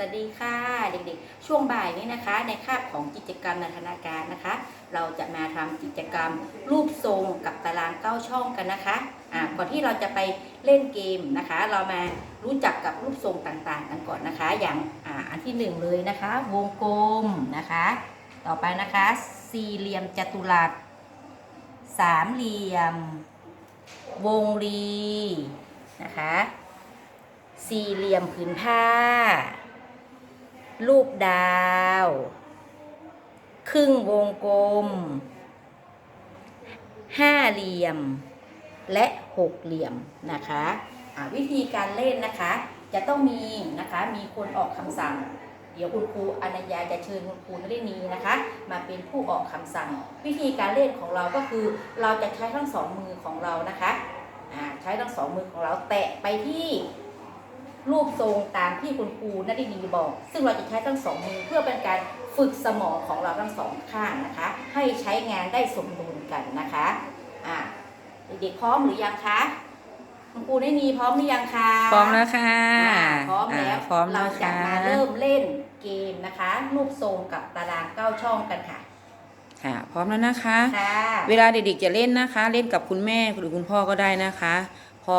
วัสดีค่ะเด็กๆ ช่วงบ่ายนี้นะคะ ในคาบของกิจกรรมนันทนาการนะคะ เราจะมาทำกิจกรรมรูปทรงกับตารางเก้าช่องกันนะคะอ่าก่อนที่เราจะไปเล่นเกมนะคะ เรามารู้จักกับรูปทรงต่างๆกันก่อนนะคะ อย่างอ่าอันที่หนึ่งเลยนะคะ วงกลมนะคะ ต่อไปนะคะ สี่เหลี่ยมจัตุรัสสามเหลี่ยม วงรีนะคะ สี่เหลี่ยมผืนผ้า รูปดาว ครึ่งวงกลม ห้าเหลี่ยม และหกเหลี่ยมนะคะอ่าวิธีการเล่นนะคะ จะต้องมีนะคะมีคนออกคำสั่ง เดี๋ยวคุณครูอนัญญาจะเชิญคุณครูนรินีนะคะ มาเป็นผู้ออกคำสั่ง วิธีการเล่นของเราก็คือเราจะใช้ทั้งสองมือของเรานะคะใช้ทั้งสองมือของเราแตะไปที่ รูปทรงตามที่คุณครูนรินีบอก ซึ่งเราจะใช้ทั้งสองมือเพื่อเป็นการฝึกสมองของเราทั้งสองข้างนะคะ ให้ใช้งานได้สมดุลกันนะคะอ่าเด็กๆพร้อมหรือยังคะคุณครูนรินีพร้อมหรือยังคะพร้อมแล้วค่ะอ่าพร้อมแล้วาพร้อมแล้เราวจะค่ะมาเริ่มเล่นเกมนะคะ รูปทรงกับตารางเก้าช่องกันค่ะค่ะพร้อมแล้วนะคะค่ะเวลาเด็กๆจะเล่นนะคะ เล่นกับคุณแม่หรือคุณพ่อก็ได้นะคะ พอ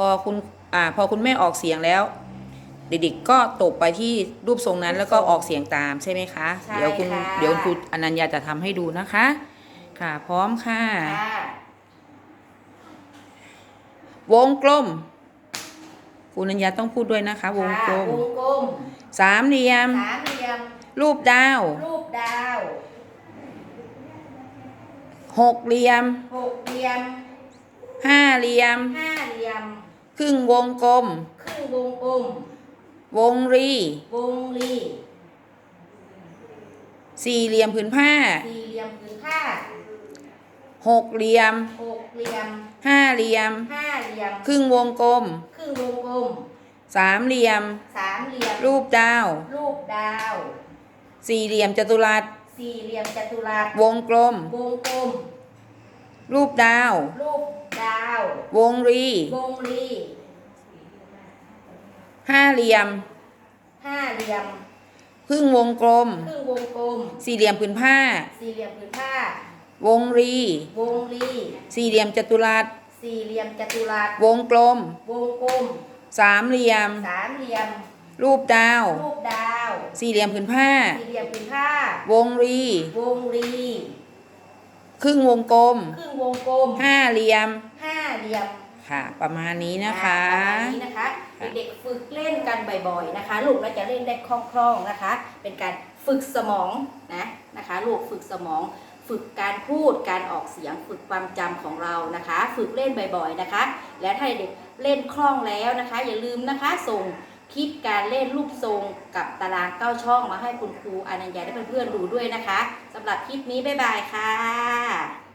พอคุณอ่าพอคุณแม่ออกเสียงแล้ว เด็กๆก็ตกไปที่รูปทรงนั้นแล้วก็ออกเสียงตามใช่ไหมคะใช่เดี๋ยวคุณค่ะ เดี๋ยวคุณครูอนัญญาจะทำให้ดูนะคะ ค่ะ พร้อมค่ะ ค่ะวงกลมคุณอนัญญาต้องพูดด้วยนะคะ วงกลม ค่ะวงกลมสามเหลี่ยม สามเหลี่ยม รูปดาวรูปดาว หกเหลี่ยมหกเหลี่ยมห้าเหลี่ยมห้าเหลี่ยม ครึ่งวงกลม ครึ่งวงกลม วงรี วงรีสี่เหลี่ยมผืนผ้า สี่เหลี่ยมผืนผ้าหกเหลี่ยม หกเหลี่ยม ห้าเหลี่ยม ห้าเหลี่ยม ครึ่งวงกลม ครึ่งวงกลม สามเหลี่ยม สามเหลี่ยม รูปดาว รูปดาว สี่เหลี่ยมจัตุรัส สี่เหลี่ยมจัตุรัส วงกลม วงกลม รูปดาว รูป ดาว วงรี วงรีห้าเหลี่ยม ห้าเหลี่ยม ครึ่งวงกลม ครึ่งวงกลม สี่เหลี่ยมผืนผ้า สี่เหลี่ยมผืนผ้า วงรี วงรี สี่เหลี่ยมจัตุรัส สี่เหลี่ยมจัตุรัส วงกลม วงกลม สามเหลี่ยม สามเหลี่ยม รูปดาว รูปดาว สี่เหลี่ยมผืนผ้า สี่เหลี่ยมผืนผ้า วงรี วงรี ครึ่งวงกลม ครึ่งวงกลมห้าเหลี่ยม ห้าเหลี่ยมค่ะ ประมาณนี้นะคะอ่าประมาณนี้นะคะ เด็กๆฝึกเล่นกันบ่อยๆนะคะ ลูกเราจะเล่นได้คล่องๆนะคะ เป็นการฝึกสมองนะนะคะ ลูกฝึกสมองฝึกการพูดการออกเสียงฝึกความจำของเรานะคะ ฝึกเล่นบ่อยๆนะคะ และถ้าเด็กเล่นคล่องแล้วนะคะ อย่าลืมนะคะส่ง คลิปการเล่นรูปทรงกับตารางเก้าช่องมาให้คุณครูอนัญญาและเพื่อนๆดูด้วยนะคะสำหรับคลิปนี้บ๊ายบายค่ะ